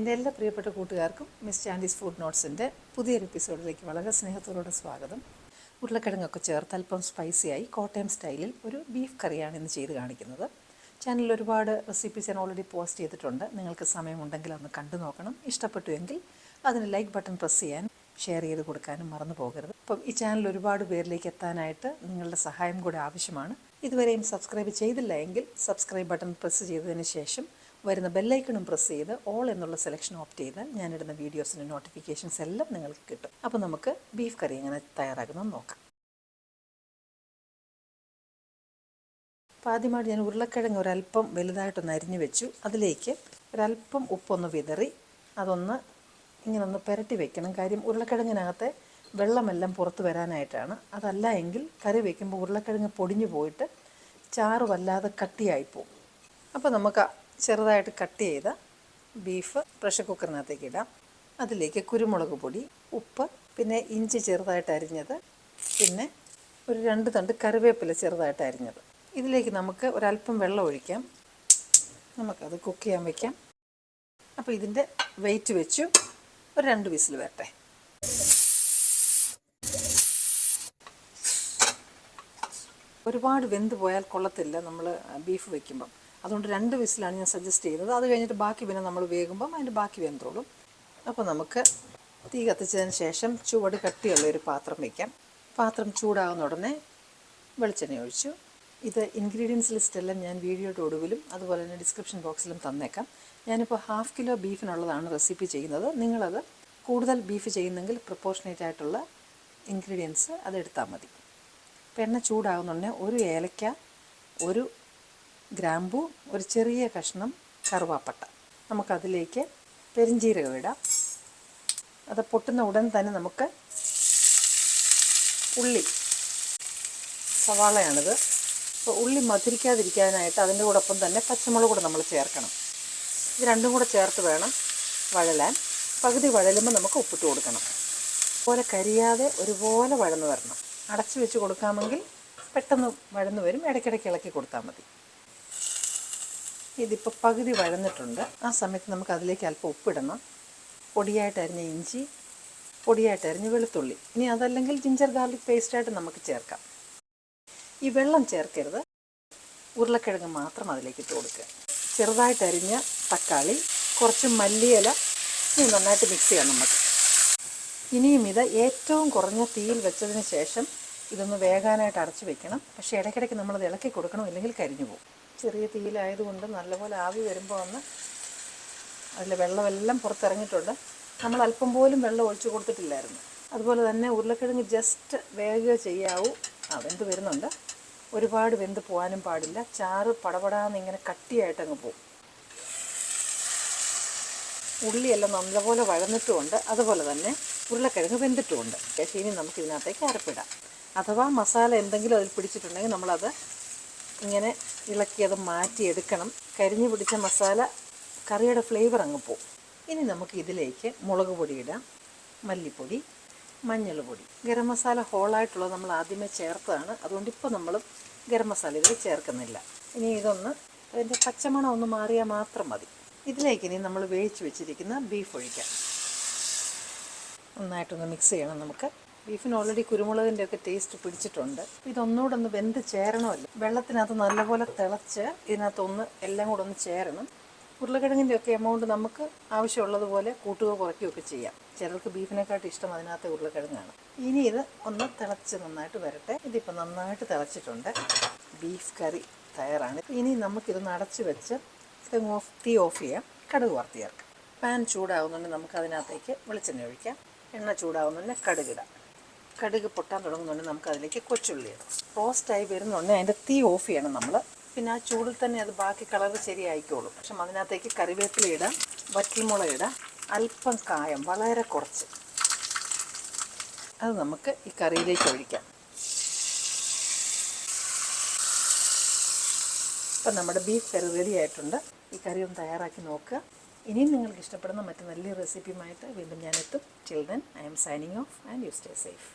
എന്റെ എല്ലാ പ്രിയപ്പെട്ട കൂട്ടുകാർക്കും മിസ് ചാൻഡീസ് ഫുഡ് നോട്ട്സിന്റെ പുതിയൊരു എപ്പിസോഡിലേക്ക് വളരെ സ്നേഹത്തോടെ സ്വാഗതം. ഉരുളക്കിഴങ്ങൊക്കെ ചേർത്ത് അല്പം സ്പൈസിയായി കോട്ടയം സ്റ്റൈലിൽ ഒരു ബീഫ് കറിയാണ് ഇന്ന് ചെയ്ത് കാണിക്കുന്നത്. ചാനലിൽ ഒരുപാട് റെസിപ്പീസ് ഞാൻ ഓൾറെഡി പോസ്റ്റ് ചെയ്തിട്ടുണ്ട്. നിങ്ങൾക്ക് സമയമുണ്ടെങ്കിൽ ഒന്ന് കണ്ടു നോക്കണം. ഇഷ്ടപ്പെട്ടു എങ്കിൽ അതിന് ലൈക്ക് ബട്ടൺ പ്രസ് ചെയ്യാൻ ഷെയർ ചെയ്ത് കൊടുക്കാനും മറന്നു പോകരുത്. അപ്പം ഈ ചാനൽ ഒരുപാട് പേരിലേക്ക് എത്താനായിട്ട് നിങ്ങളുടെ സഹായം കൂടെ ആവശ്യമാണ്. ഇതുവരെയും സബ്സ്ക്രൈബ് ചെയ്തില്ല എങ്കിൽ സബ്സ്ക്രൈബ് ബട്ടൺ പ്രസ് ചെയ്തതിന് ശേഷം വരുന്ന ബെല്ലൈക്കണും പ്രസ് ചെയ്ത് ഓൾ എന്നുള്ള സെലക്ഷൻ ഓപ്റ്റ് ചെയ്താൽ ഞാനിടുന്ന വീഡിയോസിന്റെ നോട്ടിഫിക്കേഷൻസ് എല്ലാം നിങ്ങൾക്ക് കിട്ടും. അപ്പോൾ നമുക്ക് ബീഫ് കറി എങ്ങനെ തയ്യാറാക്കുന്നത് നോക്കാം. അപ്പോൾ ആദ്യമായിട്ട് ഞാൻ ഉരുളക്കിഴങ്ങ് ഒരല്പം വലുതായിട്ടൊന്ന് അരിഞ്ഞു വെച്ചു. അതിലേക്ക് ഒരല്പം ഉപ്പൊന്ന് വിതറി അതൊന്ന് ഇങ്ങനെ ഒന്ന് പുരട്ടി വെക്കണം. കാര്യം ഉരുളക്കിഴങ്ങിനകത്തെ വെള്ളമെല്ലാം പുറത്ത് വരാനായിട്ടാണ്. അതല്ല എങ്കിൽ കറി വയ്ക്കുമ്പോൾ ഉരുളക്കിഴങ്ങ് പൊടിഞ്ഞു പോയിട്ട് ചാറ് വല്ലാതെ കട്ടിയായി പോകും അപ്പോൾ നമുക്ക് ചെറുതായിട്ട് കട്ട് ചെയ്ത ബീഫ് പ്രഷർ കുക്കറിനകത്തേക്ക് ഇടാം. അതിലേക്ക് കുരുമുളക് പൊടി ഉപ്പ് പിന്നെ ഇഞ്ചി ചെറുതായിട്ട് അരിഞ്ഞത് പിന്നെ ഒരു രണ്ട് തണ്ട് കറിവേപ്പില ചെറുതായിട്ട് അരിഞ്ഞത്. ഇതിലേക്ക് നമുക്ക് ഒരല്പം വെള്ളം ഒഴിക്കാം. നമുക്കത് കുക്ക് ചെയ്യാൻ വയ്ക്കാം അപ്പോൾ ഇതിന്റെ വെയിറ്റ് വെച്ചു ഒരു രണ്ട് വിസിൽ വരട്ടെ. ഒരുപാട് വെന്ത് പോയാൽ കൊള്ളത്തില്ല നമ്മൾ ബീഫ് വെക്കുമ്പം. അതുകൊണ്ട് രണ്ട് വിസിലാണ് ഞാൻ സജസ്റ്റ് ചെയ്യുന്നത്. അത് കഴിഞ്ഞിട്ട് ബാക്കി പിന്നെ നമ്മൾ വേകുമ്പം അതിന്റെ ബാക്കി വെന്തോളും അപ്പോൾ നമുക്ക് തീ കത്തിച്ചതിന് ശേഷം ചുവട് കട്ടിയുള്ള ഒരു പാത്രം വയ്ക്കാം പാത്രം ചൂടാകുന്ന ഉടനെ വെളിച്ചെണ്ണ ഒഴിച്ചു. ഇത് ഇൻഗ്രീഡിയൻസ് ലിസ്റ്റെല്ലാം ഞാൻ വീഡിയോയുടെ ഒടുവിലും അതുപോലെ തന്നെ ഡിസ്ക്രിപ്ഷൻ ബോക്സിലും തന്നേക്കാം. ഞാനിപ്പോൾ ഹാഫ് കിലോ ബീഫിനുള്ളതാണ് റെസിപ്പി ചെയ്യുന്നത്. നിങ്ങളത് കൂടുതൽ ബീഫ് ചെയ്യുന്നെങ്കിൽ പ്രപ്പോർഷനേറ്റ് ആയിട്ടുള്ള ഇൻഗ്രീഡിയൻസ് അതെടുത്താൽ മതി. അപ്പോൾ എണ്ണ ചൂടാകുന്നുണ്ടെങ്കിൽ ഒരു ഏലക്ക ഒരു ഗ്രാമ്പു ഒരു ചെറിയ കഷ്ണം കറുവാപ്പട്ട. നമുക്കതിലേക്ക് പെരിഞ്ചീരകം ഇടാം. അത് പൊട്ടുന്ന ഉടൻ തന്നെ നമുക്ക് ഉള്ളി സവാളയാണിത്. അപ്പോൾ ഉള്ളി മധുരിക്കാതിരിക്കാനായിട്ട് അതിന്റെ കൂടൊപ്പം തന്നെ പച്ചമുളക് കൂടെ നമ്മൾ ചേർക്കണം. ഇത് രണ്ടും കൂടെ ചേർത്ത് വേണം വഴലാൻ. പകുതി വഴലുമ്പോൾ നമുക്ക് ഉപ്പിട്ട് കൊടുക്കണം. അതുപോലെ കരിയാതെ ഒരുപോലെ വഴന്ന് വരണം. അടച്ചു വെച്ച് കൊടുക്കാമെങ്കിൽ പെട്ടെന്ന് വഴന്ന് വരും. ഇടയ്ക്കിടയ്ക്ക് ഇളക്കി കൊടുത്താൽ മതി. ഇതിപ്പോൾ പകുതി വഴന്നിട്ടുണ്ട്. ആ സമയത്ത് നമുക്ക് അതിലേക്ക് അല്പം ഉപ്പിടണം. പൊടിയായിട്ട് അരിഞ്ഞ ഇഞ്ചി പൊടിയായിട്ട് അരിഞ്ഞ വെളുത്തുള്ളി. ഇനി അതല്ലെങ്കിൽ ജിഞ്ചർ ഗാർലിക് പേസ്റ്റായിട്ട് നമുക്ക് ചേർക്കാം. ഈ വെള്ളം ചേർക്കരുത്. ഉരുളക്കിഴങ്ങ് മാത്രം അതിലേക്ക് ഇട്ട് കൊടുക്കുക. ചെറുതായിട്ട് അരിഞ്ഞ തക്കാളി കുറച്ച് മല്ലിയില ഇനി നന്നായിട്ട് മിക്സ് ചെയ്യാം നമുക്ക്. ഇനിയും ഇത് ഏറ്റവും കുറഞ്ഞ തീയിൽ വെച്ചതിന് ശേഷം ഇതൊന്ന് വേഗാനായിട്ട് അടച്ചു വെക്കണം. പക്ഷേ ഇടയ്ക്കിടയ്ക്ക് നമ്മളത് ഇളക്കി കൊടുക്കണം ഇല്ലെങ്കിൽ കരിഞ്ഞു പോകും. ചെറിയ തീയിലായതുകൊണ്ട് നല്ലപോലെ ആവി വരുമ്പോൾ ഒന്ന് അതിൽ വെള്ളമെല്ലാം പുറത്തിറങ്ങിയിട്ടുണ്ട്. നമ്മൾ അല്പം പോലും വെള്ളം ഒഴിച്ചു കൊടുത്തിട്ടില്ലായിരുന്നു. അതുപോലെ തന്നെ ഉരുളക്കിഴങ്ങ് ജസ്റ്റ് വേഗം ചെയ്യാവൂ. ആ വെന്ത് വരുന്നുണ്ട്. ഒരുപാട് വെന്ത് പോകാനും പാടില്ല. ചാറ് പടപടാന്ന് ഇങ്ങനെ കട്ടിയായിട്ട് അങ്ങ് പോകും ഉള്ളിയെല്ലാം നല്ലപോലെ വഴന്നിട്ടുമുണ്ട്. അതുപോലെ തന്നെ ഉരുളക്കിഴങ്ങ് വെന്തിട്ടുമുണ്ട്. പക്ഷേ ഇനി നമുക്ക് ഇതിനകത്തേക്ക് അരപ്പിടാം. അഥവാ മസാല എന്തെങ്കിലും അതിൽ പിടിച്ചിട്ടുണ്ടെങ്കിൽ നമ്മളത് ഇങ്ങനെ ഇളക്കി അത് മാറ്റിയെടുക്കണം കരിഞ്ഞു പിടിച്ച മസാല കറിയുടെ ഫ്ലേവർ അങ്ങ് പോകും ഇനി നമുക്ക് ഇതിലേക്ക് മുളക് പൊടി ഇടാം മല്ലിപ്പൊടി മഞ്ഞൾ പൊടി. ഗരം മസാല ഹോളായിട്ടുള്ളത് നമ്മൾ ആദ്യമേ ചേർത്തതാണ്. അതുകൊണ്ട് ഇപ്പോൾ നമ്മൾ ഗരം മസാല ഇതിൽ ചേർക്കുന്നില്ല. ഇനി ഇതൊന്ന് അതിന്റെ പച്ചമണം ഒന്ന് മാറിയാൽ മാത്രം മതി. ഇതിലേക്ക് ഇനി നമ്മൾ വേവിച്ച് വെച്ചിരിക്കുന്ന ബീഫ് ഒഴിക്കാം. നന്നായിട്ടൊന്ന് മിക്സ് ചെയ്യണം നമുക്ക്. ബീഫിന് ഓൾറെഡി കുരുമുളകിന്റെ ഒക്കെ ടേസ്റ്റ് പിടിച്ചിട്ടുണ്ട്. ഇതൊന്നുകൂടെ ഒന്ന് വെന്ത് ചേരണമല്ലോ. വെള്ളത്തിനകത്ത് നല്ലപോലെ തിളച്ച് ഇതിനകത്തൊന്ന് എല്ലാം കൂടെ ഒന്ന് ചേരണം. ഉരുളക്കിഴങ്ങിന്റെ ഒക്കെ എമൗണ്ട് നമുക്ക് ആവശ്യമുള്ളതുപോലെ കൂട്ടുകയോ കുറയ്ക്കുകയൊക്കെ ചെയ്യാം. ചിലർക്ക് ബീഫിനെക്കാട്ടും ഇഷ്ടം അതിനകത്ത് ഉരുളക്കിഴങ്ങാണ്. ഇനി ഇത് ഒന്ന് തിളച്ച് നന്നായിട്ട് വരട്ടെ. ഇതിപ്പോൾ നന്നായിട്ട് തിളച്ചിട്ടുണ്ട്. ബീഫ് കറി തയ്യാറാണ്. ഇനി നമുക്കിതൊന്ന് അടച്ച് വെച്ച് ഇത് ഓഫ് തീ ഓഫ് ചെയ്യാം. കടുക് വറുത്ത് പാൻ ചൂടാകുന്നുണ്ട് നമുക്ക് അതിനകത്തേക്ക് വെളിച്ചെണ്ണ ഒഴിക്കാം. എണ്ണ ചൂടാകുന്നുണ്ട് കടുകിടാം കടുക് പൊട്ടാൻ തുടങ്ങുന്നുണ്ടെങ്കിൽ നമുക്ക് അതിലേക്ക് കൊച്ചുള്ളി ഇടാം. റോസ്റ്റായി വരുന്നുണ്ടെങ്കിൽ അതിന്റെ തീ ഓഫ് ചെയ്യണം നമ്മൾ പിന്നെ ആ ചൂടിൽ തന്നെ അത് ബാക്കി കളർ ശരിയായിക്കോളും. പക്ഷെ അതിനകത്തേക്ക് കറിവേപ്പില ഇടാം വറ്റൽമുളക് ഇടാം അല്പം കായം വളരെ കുറച്ച്. അത് നമുക്ക് ഈ കറിയിലേക്ക് ഒഴിക്കാം. ഇപ്പം നമ്മുടെ ബീഫ് കറി റെഡി ആയിട്ടുണ്ട്. ഈ കറി ഒന്ന് തയ്യാറാക്കി നോക്കുക. ഇനിയും നിങ്ങൾക്ക് ഇഷ്ടപ്പെടുന്ന മറ്റു നല്ല റെസിപ്പിയുമായിട്ട് വീണ്ടും ഞാനെത്തും children I'm signing off and you stay safe